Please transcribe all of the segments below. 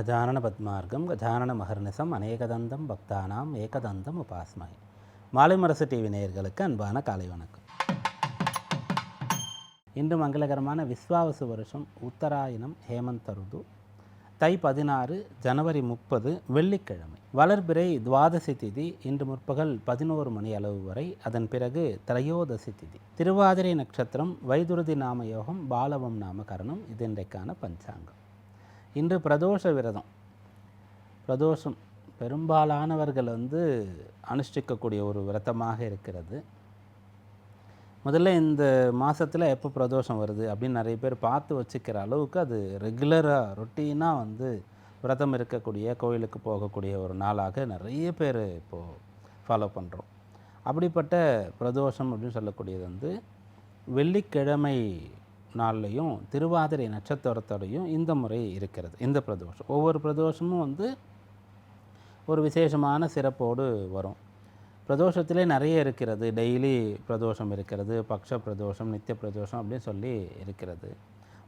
அகஜானன பத்மார்க்கம் கஜானன மகர்நிசம் அநேகதந்தம் பக்தானாம் ஏகதந்தம் உபாஸ்மகி மாலைமரசு TV நேயர்களுக்கு அன்பான காலை வணக்கம். இன்று மங்களகரமான விஸ்வாவசு வருஷம் உத்தராயணம் ஹேமந்த ருது தை பதினாறு ஜனவரி முப்பது வெள்ளிக்கிழமை. வளர்பிறை துவாதசி திதி இன்று முற்பகல் பதினோரு மணி அளவு வரை. அதன் பிறகு திரையோதசி திதி. திருவாதிரை நட்சத்திரம் வைதுருதி நாம யோகம் பாலவம் நாம கரணம் இது இன்றைக்கான பஞ்சாங்கம். இன்று பிரதோஷ விரதம். பிரதோஷம் பெரும்பாலானவர்கள் வந்து அனுஷ்டிக்கக்கூடிய ஒரு விரதமாக இருக்கிறது. முதல்ல இந்த மாதத்தில் எப்போ பிரதோஷம் வருது அப்படின்னு நிறைய பேர் பார்த்து வச்சுக்கிற அளவுக்கு அது ரெகுலராக ரொட்டீனாக வந்து விரதம் இருக்கக்கூடிய கோயிலுக்கு போகக்கூடிய ஒரு நாளாக நிறைய பேர் இப்போது ஃபாலோ பண்ணுறோம் அப்படிப்பட்ட பிரதோஷம் அப்படின்னு சொல்லக்கூடியது வந்து வெள்ளிக்கிழமை நாள்லையும் திருவாதிரை நட்சத்திரத்தோடையும் இந்த முறை இருக்கிறது இந்த பிரதோஷம். ஒவ்வொரு பிரதோஷமும் வந்து ஒரு விசேஷமான சிறப்போடு வரும். பிரதோஷத்திலே நிறைய இருக்கிறது டெய்லி பிரதோஷம் இருக்கிறது பக்ஷ பிரதோஷம் நித்திய பிரதோஷம் அப்படின்னு சொல்லி இருக்கிறது.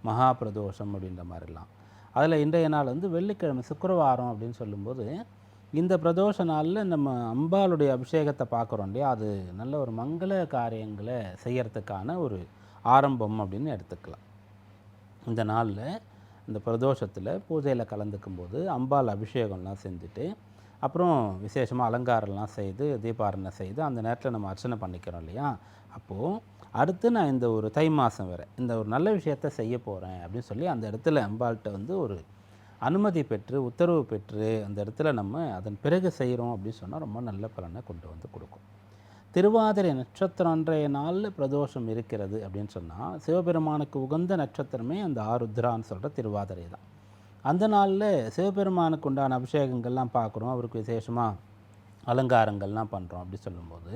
மகா பிரதோஷம் அப்படின்ற மாதிரிலாம். அதில் இன்றைய நாள் வந்து வெள்ளிக்கிழமை சுக்கரவாரம் அப்படின்னு சொல்லும்போது இந்த பிரதோஷ நாளில் நம்ம அம்பாளுடைய அபிஷேகத்தை பார்க்குறோம் இல்லையா? அது நல்ல ஒரு மங்கள காரியங்களை செய்கிறதுக்கான ஒரு ஆரம்பம் அப்படின்னு எடுத்துக்கலாம். இந்த நாளில் இந்த பிரதோஷத்தில் பூஜையில் கலந்துக்கும் போது அம்பாள் அபிஷேகம்லாம் செஞ்சுட்டு அப்புறம் விசேஷமாக அலங்காரம்லாம் செய்து தீபாரணை செய்து அந்த நேரத்தில் நம்ம அர்ச்சனை பண்ணிக்கிறோம் இல்லையா? அப்போது அடுத்து நான் இந்த ஒரு தை மாதம் வேறு இந்த ஒரு நல்ல விஷயத்த செய்ய போகிறேன் அப்படின்னு சொல்லி அந்த இடத்துல அம்பாள்கிட்ட வந்து ஒரு அனுமதி பெற்று உத்தரவு பெற்று அந்த இடத்துல நம்ம அதன் பிறகு செய்கிறோம் அப்படின்னு சொன்னால் ரொம்ப நல்ல பலனை கொண்டு வந்து கொடுக்கும். திருவாதிரை நட்சத்திரம் அன்றைய நாளில் பிரதோஷம் இருக்கிறது அப்படின்னு சொன்னால் சிவபெருமானுக்கு உகந்த நட்சத்திரமே அந்த ஆருத்ரான்னு சொல்கிற திருவாதிரை தான். அந்த நாளில் சிவபெருமானுக்கு உண்டான அபிஷேகங்கள்லாம் பார்க்குறோம் அவருக்கு விசேஷமாக அலங்காரங்கள்லாம் பண்ணுறோம் அப்படி சொல்லும்போது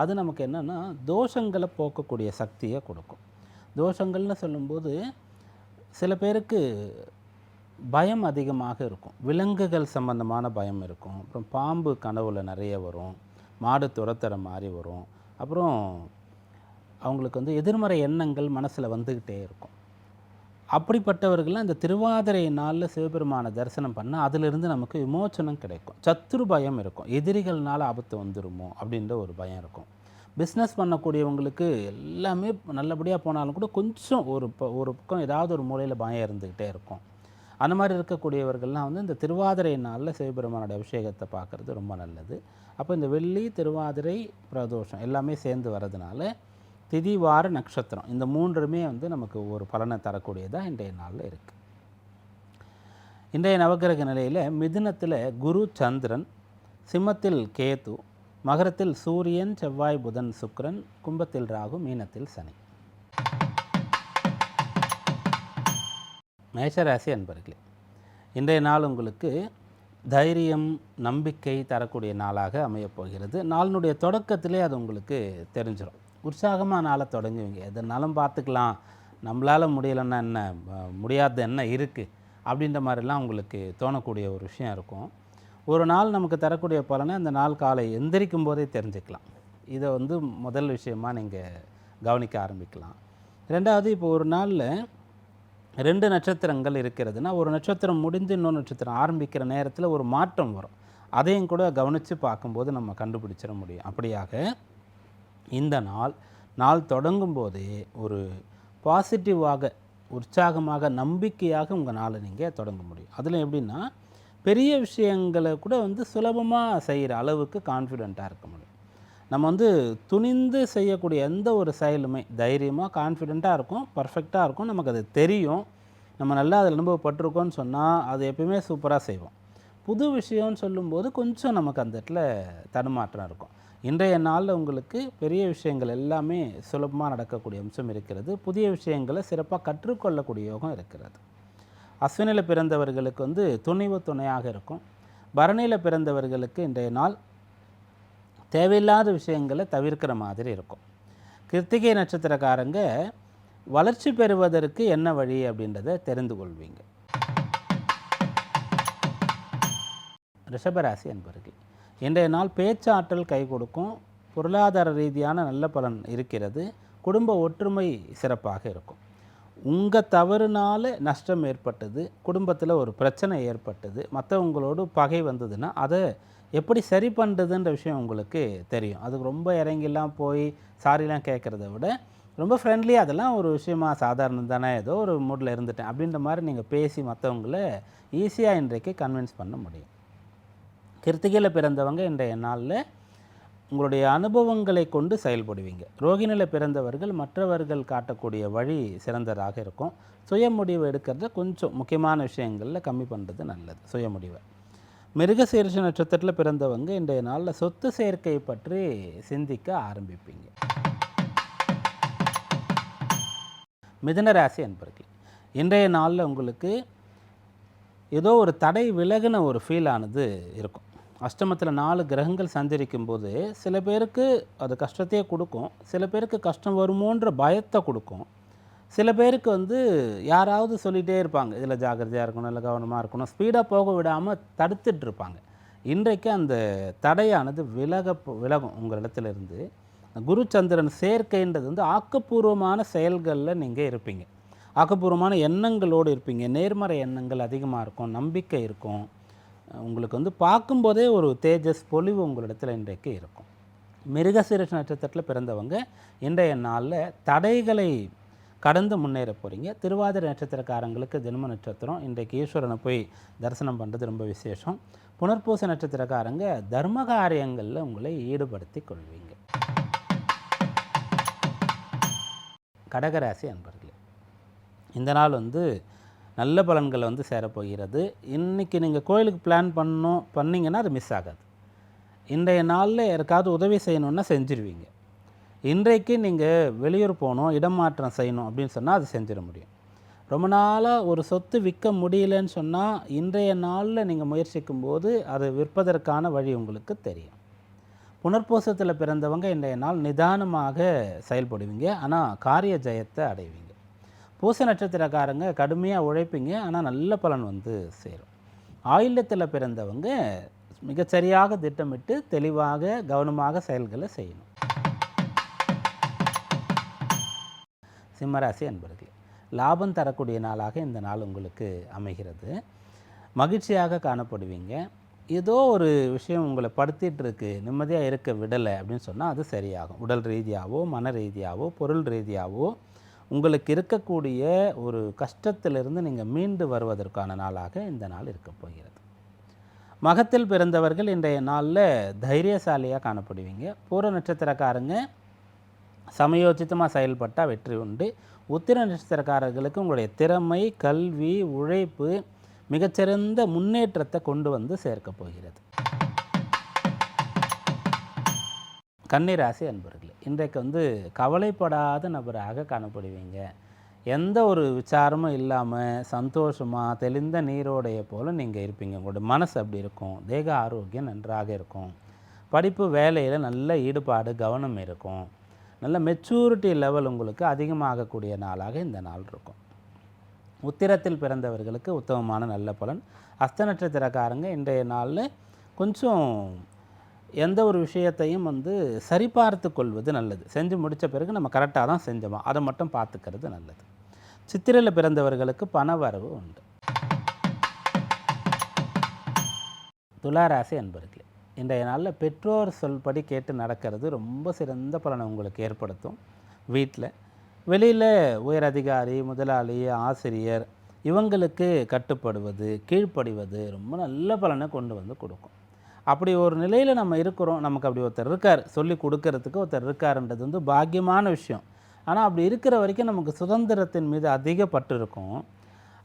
அது நமக்கு என்னென்னா தோஷங்களை போக்கக்கூடிய சக்தியை கொடுக்கும். தோஷங்கள்னு சொல்லும்போது சில பேருக்கு பயம் அதிகமாக இருக்கும். விலங்குகள் சம்பந்தமான பயம் இருக்கும். அப்புறம் பாம்பு கனவுல நிறைய வரும். மாடு துரத்துற மாதிரி வரும். அப்புறம் அவங்களுக்கு வந்து எதிர்மறை எண்ணங்கள் மனசில் வந்துக்கிட்டே இருக்கும். அப்படிப்பட்டவர்கள்லாம் இந்த திருவாதிரை நாளில் சிவபெருமானை தரிசனம் பண்ணால் அதிலிருந்து நமக்கு விமோச்சனம் கிடைக்கும். சத்துரு பயம் இருக்கும். எதிரிகள்னால ஆபத்து வந்துருமோ அப்படின்ற ஒரு பயம் இருக்கும். பிஸ்னஸ் பண்ணக்கூடியவங்களுக்கு எல்லாமே நல்லபடியாக போனாலும் கூட கொஞ்சம் ஒரு ப- ஒரு பக்கம் ஏதாவது ஒரு மூலையில் பயம் இருந்துக்கிட்டே இருக்கும். அந்த மாதிரி இருக்கக்கூடியவர்கள்லாம் வந்து இந்த திருவாதிரை நாளில் சிவபெருமானோட அபிஷேகத்தை பார்க்குறது ரொம்ப நல்லது. அப்போ இந்த வெள்ளி திருவாதிரை பிரதோஷம் எல்லாமே சேர்ந்து வர்றதுனால திதி வார நட்சத்திரம் இந்த மூன்றுமே வந்து நமக்கு ஒரு பலனை தரக்கூடியதாக இன்றைய நாளில் இருக்குது இன்றைய நவக்கிரக நிலையில் மிதுனத்தில் குரு சந்திரன் சிம்மத்தில் கேது மகரத்தில் சூரியன் செவ்வாய் புதன் சுக்ரன் கும்பத்தில் ராகு மீனத்தில் சனி. மேஷராசி அன்பர்களே இன்றைய நாள் உங்களுக்கு தைரியம் நம்பிக்கை தரக்கூடிய நாளாக அமையப்போகிறது நாளினுடைய தொடக்கத்திலே அது உங்களுக்கு தெரிஞ்சிடும் உற்சாகமாக நாளை தொடங்குவீங்க. எதுனாலும் பார்த்துக்கலாம். நம்மளால் முடியலைன்னா என்ன? ம- முடியாத என்ன இருக்குது அப்படின்ற மாதிரிலாம் உங்களுக்கு தோணக்கூடிய ஒரு விஷயம் இருக்கும். ஒரு நாள் நமக்கு தரக்கூடிய பலனை அந்த நாள் காலை எந்திரிக்கும் போதே தெரிஞ்சுக்கலாம். இதை வந்து முதல் விஷயமா நீங்கள் கவனிக்க ஆரம்பிக்கலாம். ரெண்டாவது இப்போ ஒரு நாளில் ரெண்டு நட்சத்திரங்கள் இருக்கிறதுனா ஒரு நட்சத்திரம் முடிந்து இன்னொரு நட்சத்திரம் ஆரம்பிக்கிற நேரத்தில் ஒரு மாற்றம் வரும். அதையும் கூட கவனித்து பார்க்கும்போது நம்ம கண்டுபிடிச்சிட முடியும். அப்படியாக இந்த நாள் நாள் தொடங்கும் போதே ஒரு பாசிட்டிவாக உற்சாகமாக நம்பிக்கையாக உங்கள் நாளை நீங்கள் தொடங்க முடியும். அதில் எப்படின்னா பெரிய விஷயங்களை கூட வந்து சுலபமாக செய்கிற அளவுக்கு கான்ஃபிடெண்ட்டாக இருக்க முடியும். நம்ம வந்து துணிந்து செய்யக்கூடிய எந்த ஒரு செயலுமே தைரியமாக கான்ஃபிடெண்ட்டாக இருக்கும் பர்ஃபெக்டாக இருக்கும். நமக்கு அது தெரியும். நம்ம நல்லா அதில் அனுபவப்பட்டிருக்கோம்னு சொன்னால் அது எப்பயுமே சூப்பராக செய்வோம். புது விஷயம்னு சொல்லும்போது கொஞ்சம் நமக்கு அந்த இடத்துல தடுமாற்றம் இருக்கும். இன்றைய நாளில் உங்களுக்கு பெரிய விஷயங்கள் எல்லாமே சுலபமாக நடக்கக்கூடிய அம்சம் இருக்கிறது. புதிய விஷயங்களை சிறப்பாக கற்றுக்கொள்ளக்கூடிய யோகம் இருக்கிறது. அஸ்வினியில் பிறந்தவர்களுக்கு வந்து துணிவு துணையாக இருக்கும். பரணியில் பிறந்தவர்களுக்கு இன்றைய நாள் தேவையில்லாத விஷயங்களை தவிர்க்கிற மாதிரி இருக்கும். கிருத்திகை நட்சத்திரக்காரங்க வளர்ச்சி பெறுவதற்கு என்ன வழி அப்படின்றத தெரிந்து கொள்வீங்க. ரிஷபராசி என்பர்கள் இன்றைய நாள் பேச்சாற்றல் கை கொடுக்கும் பொருளாதார ரீதியான நல்ல பலன் இருக்கிறது குடும்ப ஒற்றுமை சிறப்பாக இருக்கும். உங்கள் தவறுனால நஷ்டம் ஏற்பட்டது குடும்பத்தில் ஒரு பிரச்சனை ஏற்பட்டது மற்றவங்களோடு பகை வந்ததுன்னா அதை எப்படி சரி பண்ணுறதுன்ற விஷயம் உங்களுக்கு தெரியும். அதுக்கு ரொம்ப இறங்கிலாம் போய் சாரிலாம் கேட்குறத விட ரொம்ப ஃப்ரெண்ட்லி அதெல்லாம் ஒரு விஷயமா சாதாரணம் தானே ஏதோ ஒரு மூடில் இருந்துட்டேன் அப்படின்ற மாதிரி நீங்கள் பேசி மற்றவங்கள ஈஸியாக இன்றைக்கு கன்வின்ஸ் பண்ண முடியும். கிருத்திகையில் பிறந்தவங்க இன்றைய நாளில் உங்களுடைய அனுபவங்களை கொண்டு செயல்படுவீங்க. ரோகிணியில் பிறந்தவர்கள் மற்றவர்கள் காட்டக்கூடிய வழி சிறந்ததாக இருக்கும். சுய முடிவு எடுக்கிறத கொஞ்சம் முக்கியமான விஷயங்களில் கம்மி பண்ணுறது நல்லது. சுய முடிவை மிருகசீர்ஷ நட்சத்திரத்தில் பிறந்தவங்க இன்றைய நாளில் சொத்து சேர்க்கை பற்றி சிந்திக்க ஆரம்பிப்பீங்க. மிதன ராசி என்பர்கள் இன்றைய நாளில் உங்களுக்கு ஏதோ ஒரு தடை விலகின ஒரு ஃபீல் ஆனது இருக்கும். அஷ்டமத்தில் நாலு கிரகங்கள் சஞ்சரிக்கும் போது சில பேருக்கு அது கஷ்டத்தையே கொடுக்கும் சில பேருக்கு கஷ்டம் வருமோன்ற பயத்தை கொடுக்கும். சில பேருக்கு வந்து யாராவது சொல்லிகிட்டே இருப்பாங்க இதில் ஜாக்கிரதையாக இருக்கணும் இல்லை கவனமாக இருக்கணும். ஸ்பீடாக போக விடாமல் தடுத்துட்டு இருப்பாங்க. இன்றைக்கு அந்த தடையானது விலக விலகும் உங்கள் இடத்துல இருந்து குரு சந்திரன் சேர்க்கைன்றது வந்து ஆக்கப்பூர்வமான செயல்களில் நீங்கள் இருப்பீங்க. ஆக்கப்பூர்வமான எண்ணங்களோடு இருப்பீங்க. நேர்மறை எண்ணங்கள் அதிகமாக இருக்கும் நம்பிக்கை இருக்கும். உங்களுக்கு வந்து பார்க்கும்போதே ஒரு தேஜஸ் பொலிவு உங்களிடத்தில் இன்றைக்கு இருக்கும். மிருகசீரஷ நட்சத்திரத்தில் பிறந்தவங்க இன்றைய நாளில் தடைகளை கடந்து முன்னேற போகிறீங்க திருவாதிரை நட்சத்திரக்காரங்களுக்கு ஜென்ம நட்சத்திரம். இன்றைக்கு ஈஸ்வரனை போய் தரிசனம் பண்ணுறது ரொம்ப விசேஷம். புனர்பூச நட்சத்திரக்காரங்க தர்ம காரியங்களில் உங்களை ஈடுபடுத்தி கொள்வீங்க. கடகராசி அன்பர்களே இந்த நாள் வந்து நல்ல பலன்களை வந்து சேரப்போகிறது இன்றைக்கி நீங்கள் கோயிலுக்கு பிளான் பண்ணணும் பண்ணிங்கன்னா அது மிஸ் ஆகாது. இன்றைய நாளில் யாருக்காவது உதவி செய்யணுன்னா செஞ்சிருவீங்க. இன்றைக்கு நீங்கள் வெளியூர் போகணும் இடமாற்றம் செய்யணும் அப்படின்னு சொன்னால் அது செஞ்சிட முடியும். ரொம்ப நாளாக ஒரு சொத்து விற்க முடியலன்னு சொன்னால் இன்றைய நாளில் நீங்கள் முயற்சிக்கும் போது அதை விற்பதற்கான வழி உங்களுக்கு தெரியும். புனர்பூசத்தில் பிறந்தவங்க இன்றைய நாள் நிதானமாக செயல்படுவீங்க. ஆனால் காரிய ஜெயத்தை அடைவீங்க. பூச நட்சத்திரக்காரங்க கடுமையாக உழைப்பீங்க. ஆனால் நல்ல பலன் வந்து சேரும். ஆயுள்யத்தில் பிறந்தவங்க மிகச்சரியாக திட்டமிட்டு தெளிவாக கவனமாக செயல்களை செய்யணும். சிம்மராசி அன்பர்களே லாபம் தரக்கூடிய நாளாக இந்த நாள் உங்களுக்கு அமைகிறது. மகிழ்ச்சியாக காணப்படுவீங்க. ஏதோ ஒரு விஷயம் உங்களை படுத்திட்டு இருக்கு நிம்மதியாக இருக்க விடலை அப்படின்னு சொன்னால் அது சரியாகும். உடல் ரீதியாகவோ மன ரீதியாகவோ பொருள் ரீதியாகவோ உங்களுக்கு இருக்கக்கூடிய ஒரு கஷ்டத்திலிருந்து நீங்கள் மீண்டு வருவதற்கான நாளாக இந்த நாள் இருக்க போகிறது. மகத்தில் பிறந்தவர்கள் இன்றைய நாளில் தைரியசாலியாக காணப்படுவீங்க. பூர நட்சத்திரக்காரங்க சமயோச்சித்தமாக செயல்பட்டால் வெற்றி உண்டு. உத்திர நட்சத்திரக்காரர்களுக்கு உங்களுடைய திறமை கல்வி உழைப்பு மிகச்சிறந்த முன்னேற்றத்தை கொண்டு வந்து சேர்க்க போகிறது. கன்னிராசி அன்பர்களே இன்றைக்கு வந்து கவலைப்படாத நபராக காணப்படுவீங்க. எந்த ஒரு விசாரமும் இல்லாமல் சந்தோஷமாக தெளிந்த நீரோடைய போல் நீங்கள் இருப்பீங்க. உங்களோட மனசு அப்படி இருக்கும். தேக ஆரோக்கியம் நன்றாக இருக்கும். படிப்பு வேலையில் நல்ல ஈடுபாடு கவனம் இருக்கும். நல்ல மெச்சூரிட்டி லெவல் உங்களுக்கு அதிகமாகக்கூடிய நாளாக இந்த நாள் இருக்கும். உத்திரத்தில் பிறந்தவர்களுக்கு உத்தமமான நல்ல பலன். அஸ்த நட்சத்திரக்காரங்க இன்றைய நாளில் கொஞ்சம் எந்த ஒரு விஷயத்தையும் வந்து சரிபார்த்து கொள்வது நல்லது. செஞ்சு முடித்த பிறகு நம்ம கரெக்டாக தான் செஞ்சோமா? அதை மட்டும் பார்த்துக்கிறது நல்லது. சித்திரையில் பிறந்தவர்களுக்கு பண வரவு உண்டு. துளாராசி அன்பர்களே இன்றைய நாளில் பெற்றோர் சொல்படி கேட்டு நடக்கிறது ரொம்ப சிறந்த பலனை உங்களுக்கு ஏற்படுத்தும். வீட்டில் வெளியில் உயர் அதிகாரி முதலாளி ஆசிரியர் இவங்களுக்கு கட்டுப்படுவது கீழ்ப்படிவது ரொம்ப நல்ல பலனை கொண்டு வந்து கொடுக்கும். அப்படி ஒரு நிலையில் நம்ம இருக்கிறோம் நமக்கு அப்படி ஒருத்தர் இருக்கார் சொல்லி கொடுக்கறதுக்கு ஒருத்தர் இருக்காருன்றது வந்து பாக்கியமான விஷயம். ஆனால் அப்படி இருக்கிற வரைக்கும் நமக்கு சுதந்திரத்தின் மீது அதிக இருக்கும்.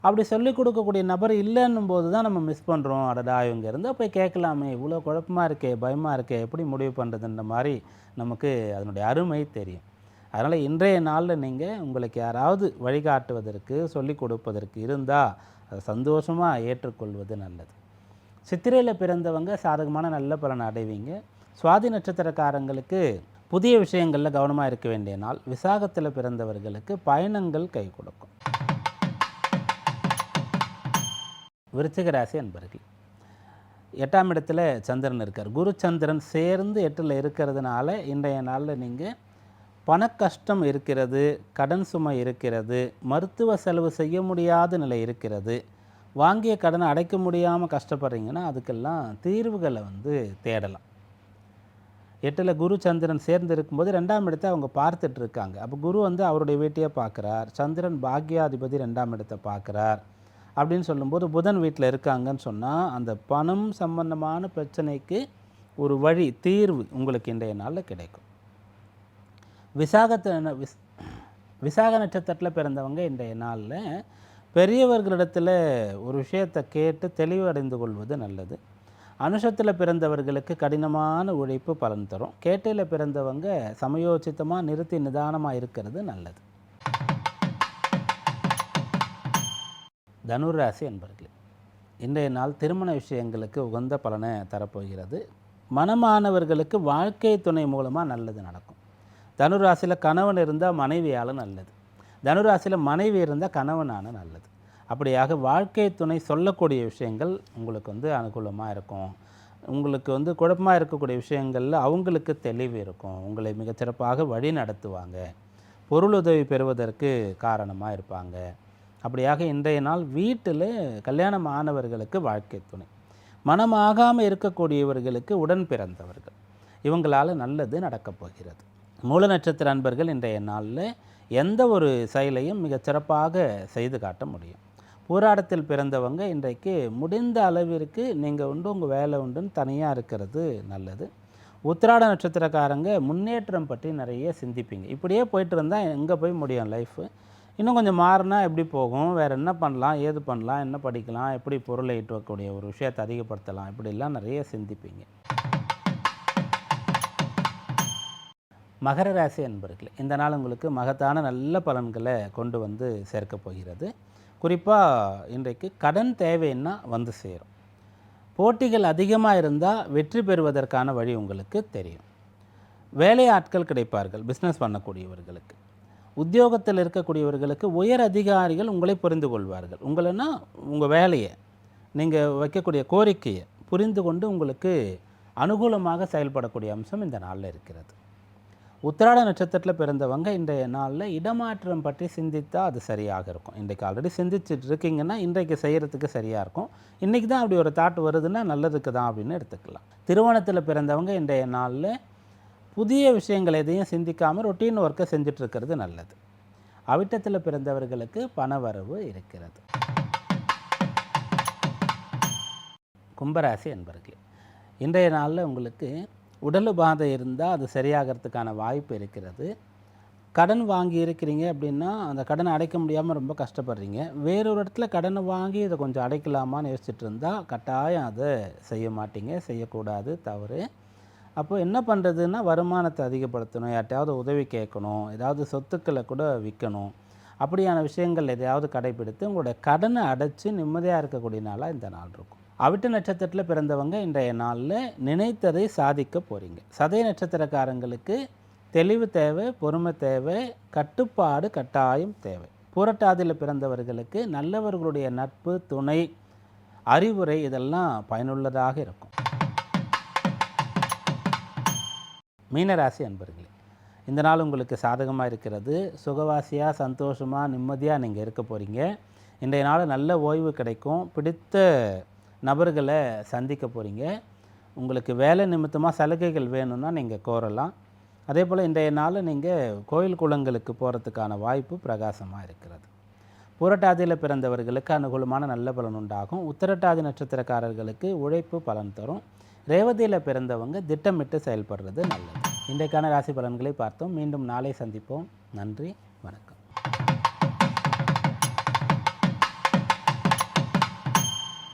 அப்படி சொல்லிக் கொடுக்கக்கூடிய நபர் இல்லைன்னும் போது தான் நம்ம மிஸ் பண்ணுறோம் அடடா இவங்க இருந்தால் போய் கேட்கலாமே. இவ்வளோ குழப்பமாக இருக்கே பயமாக இருக்கே எப்படி முடிவு பண்ணுறதுன்ற மாதிரி நமக்கு அதனுடைய அருமை தெரியும். அதனால் இன்றைய நாளில் நீங்கள் உங்களுக்கு யாராவது வழிகாட்டுவதற்கு சொல்லிக் கொடுப்பதற்கு இருந்தால் அதை சந்தோஷமாக ஏற்றுக்கொள்வது நல்லது. சித்திரையில் பிறந்தவங்க சாதகமான நல்ல பலனை அடைவீங்க. சுவாதி நட்சத்திரக்காரங்களுக்கு புதிய விஷயங்களில் கவனமாக இருக்க வேண்டிய நாள். விசாகத்தில் பிறந்தவர்களுக்கு பயணங்கள் கை கொடுக்கும். விருச்சிக ராசி அன்பர்கள் எட்டாம் இடத்துல சந்திரன் இருக்கார். குரு சந்திரன் சேர்ந்து எட்டில் இருக்கிறதுனால இன்றைய நாளில் நீங்கள் பணக்கஷ்டம் இருக்கிறது கடன் சுமை இருக்கிறது மருத்துவ செலவு செய்ய முடியாத நிலை இருக்கிறது வாங்கிய கடனை அடைக்க முடியாமல் கஷ்டப்படுறீங்கன்னா அதுக்கெல்லாம் தீர்வுகளை வந்து தேடலாம். எட்டில் குரு சந்திரன் சேர்ந்து இருக்கும்போது ரெண்டாம் இடத்தை அவங்க பார்த்துட்டு இருக்காங்க. அப்போ குரு வந்து அவருடைய வீட்டையே பார்க்குறார். சந்திரன் பாக்யாதிபதி ரெண்டாம் இடத்தை பார்க்குறார். அப்படின்னு சொல்லும்போது புதன் வீட்டில் இருக்காங்கன்னு சொன்னால் அந்த பணம் சம்பந்தமான பிரச்சனைக்கு ஒரு வழி தீர்வு உங்களுக்கு இன்றைய நாளில் கிடைக்கும். விசாகத்தை விஸ் விசாக நட்சத்திரத்தில் பிறந்தவங்க இன்றைய நாளில் பெரியவர்களிடத்தில் ஒரு விஷயத்தை கேட்டு தெளிவடைந்து கொள்வது நல்லது. அனுஷத்தில் பிறந்தவர்களுக்கு கடினமான உழைப்பு பலன் தரும். கேட்டையில் பிறந்தவங்க சமயோச்சித்தமாக நிறுத்தி நிதானமாக இருக்கிறது நல்லது. தனுர் ராசி என்பர்களே இன்றைய நாள் திருமண விஷயங்களுக்கு உகந்த பலனை தரப்போகிறது. மனமானவர்களுக்கு வாழ்க்கை துணை மூலமாக நல்லது நடக்கும். தனுராசியில் கணவன் இருந்தால் மனைவியால் நல்லது. தனுராசியில் மனைவி இருந்தால் கணவனான நல்லது. அப்படியாக வாழ்க்கை துணை சொல்லக்கூடிய விஷயங்கள் உங்களுக்கு வந்து அனுகூலமாக இருக்கும். உங்களுக்கு வந்து குழப்பமாக இருக்கக்கூடிய விஷயங்களில் அவங்களுக்கு தெளிவு இருக்கும். உங்களை மிகச்சிறப்பாக வழி நடத்துவாங்க பொருளுதவி பெறுவதற்கு காரணமாக இருப்பாங்க. அப்படியாக இன்றைய நாள் வீட்டில் கல்யாணம் ஆனவர்களுக்கு வாழ்க்கை துணை. மனமாகாமல் இருக்கக்கூடியவர்களுக்கு உடன் பிறந்தவர்கள். இவங்களால் நல்லது நடக்கப் போகிறது. மூல நட்சத்திர அன்பர்கள் இன்றைய நாளில் எந்த ஒரு செயலையும் மிகச் சிறப்பாக செய்து காட்ட முடியும். போராட்டத்தில் பிறந்தவங்க இன்றைக்கு முடிந்த அளவிற்கு நீங்கள் உண்டு உங்கள் வேலை உண்டுன்னு தனியாக இருக்கிறது நல்லது. உத்திராட நட்சத்திரக்காரங்க முன்னேற்றம் பற்றி நிறைய சிந்திப்பீங்க. இப்படியே போயிட்டு இருந்தால் எங்கே போய் முடியும் லைஃபு இன்னும் கொஞ்சம் மாறினா எப்படி போகும்? வேறு என்ன பண்ணலாம்? ஏது பண்ணலாம்? என்ன படிக்கலாம்? எப்படி பொருளை ஈட்டக்கூடிய ஒரு விஷயத்தை அதிகப்படுத்தலாம்? இப்படிலாம் நிறைய சிந்திப்பீங்க. மகர ராசி என்பர்களே இந்த நாள் உங்களுக்கு மகத்தான நல்ல பலன்களை கொண்டு வந்து சேர்க்கப் போகிறது. குறிப்பாக இன்றைக்கு கடன் தேவைன்னா வந்து சேரும். போட்டிகள் அதிகமாக இருந்தால் வெற்றி பெறுவதற்கான வழி உங்களுக்கு தெரியும். வேலை ஆட்கள் கிடைப்பார்கள் பிஸ்னஸ் பண்ணக்கூடியவர்களுக்கு. உத்தியோகத்தில் இருக்கக்கூடியவர்களுக்கு உயர் அதிகாரிகள் உங்களை புரிந்து கொள்வார்கள். உங்களைன்னா உங்கள் வேலையை நீங்கள் வைக்கக்கூடிய கோரிக்கையை புரிந்து கொண்டு உங்களுக்கு அனுகூலமாக செயல்படக்கூடிய அம்சம் இந்த நாளில் இருக்கிறது. உத்திராட நட்சத்திரத்தில் பிறந்தவங்க இன்றைய நாளில் இடமாற்றம் பற்றி சிந்தித்தால் அது சரியாக இருக்கும். இன்றைக்கு ஆல்ரெடி சிந்திச்சுட்டு இருக்கீங்கன்னா இன்றைக்கு செய்கிறதுக்கு சரியாக இருக்கும். இன்றைக்கி தான் அப்படி ஒரு தாட் வருதுன்னா நல்லதுக்கு தான் அப்படின்னு எடுத்துக்கலாம். திருவோணத்தில் பிறந்தவங்க இன்றைய நாளில் புதிய விஷயங்கள் எதையும் சிந்திக்காமல் ரொட்டீன் ஒர்க்கை செஞ்சிட்ருக்கிறது நல்லது. அவிட்டத்தில் பிறந்தவர்களுக்கு பணவரவு இருக்கிறது. கும்பராசி என்பர்களே இன்றைய நாளில் உங்களுக்கு உடல் உபாதை இருந்தால் அது சரியாகிறதுக்கான வாய்ப்பு இருக்கிறது. கடன் வாங்கி இருக்கிறீங்க அப்படின்னா அந்த கடனை அடைக்க முடியாமல் ரொம்ப கஷ்டப்படுறீங்க. வேறொரு இடத்துல கடனை வாங்கி இதை கொஞ்சம் அடைக்கலாமான்னு யோசிச்சுட்டு இருந்தால் கட்டாயம் அதை செய்ய மாட்டீங்க செய்யக்கூடாது தவறு. அப்போ என்ன பண்ணுறதுன்னா வருமானத்தை அதிகப்படுத்தணும். யார்ட்டையாவது உதவி கேட்கணும். ஏதாவது சொத்துக்களை கூட விற்கணும். அப்படியான விஷயங்கள் எதையாவது கடைபிடித்து உங்களோட கடனை அடைச்சி நிம்மதியாக இருக்கக்கூடிய நாளாக இந்த நாள் இருக்கும். அவிட்ட நட்சத்திரத்தில் பிறந்தவங்க இன்றைய நாளில் நினைத்ததை சாதிக்க போகிறீங்க சதய நட்சத்திரக்காரங்களுக்கு தெளிவு தேவை பொறுமை தேவை கட்டுப்பாடு கட்டாயம் தேவை. புரட்டாதியில் பிறந்தவர்களுக்கு நல்லவர்களுடைய நட்பு துணை அறிவுரை இதெல்லாம் பயனுள்ளதாக இருக்கும். மீனராசி அன்பர்களே இந்த நாள் உங்களுக்கு சாதகமாக இருக்கிறது. சுகவாசியாக சந்தோஷமாக நிம்மதியாக நீங்கள் இருக்க போகிறீங்க இன்றைய நாள் நல்ல ஓய்வு கிடைக்கும். பிடித்த நபர்களை சந்திக்க போகிறீங்க உங்களுக்கு வேலை நிமித்தமாக சலுகைகள் வேணும்னா நீங்கள் கோரலாம். அதே போல் இன்றைய நாள் நீங்கள் கோயில் குளங்களுக்கு போகிறதுக்கான வாய்ப்பு பிரகாசமாக இருக்கிறது. புரட்டாதியில் பிறந்தவர்களுக்கு அனுகூலமான நல்ல பலன் உண்டாகும். உத்தரட்டாதி நட்சத்திரக்காரர்களுக்கு உழைப்பு பலன் தரும். ரேவதியில் பிறந்தவங்க திட்டமிட்டு செயல்படுறது நல்லது. இன்றைக்கான ராசி பலன்களை பார்த்தோம். மீண்டும் நாளை சந்திப்போம். நன்றி வணக்கம்.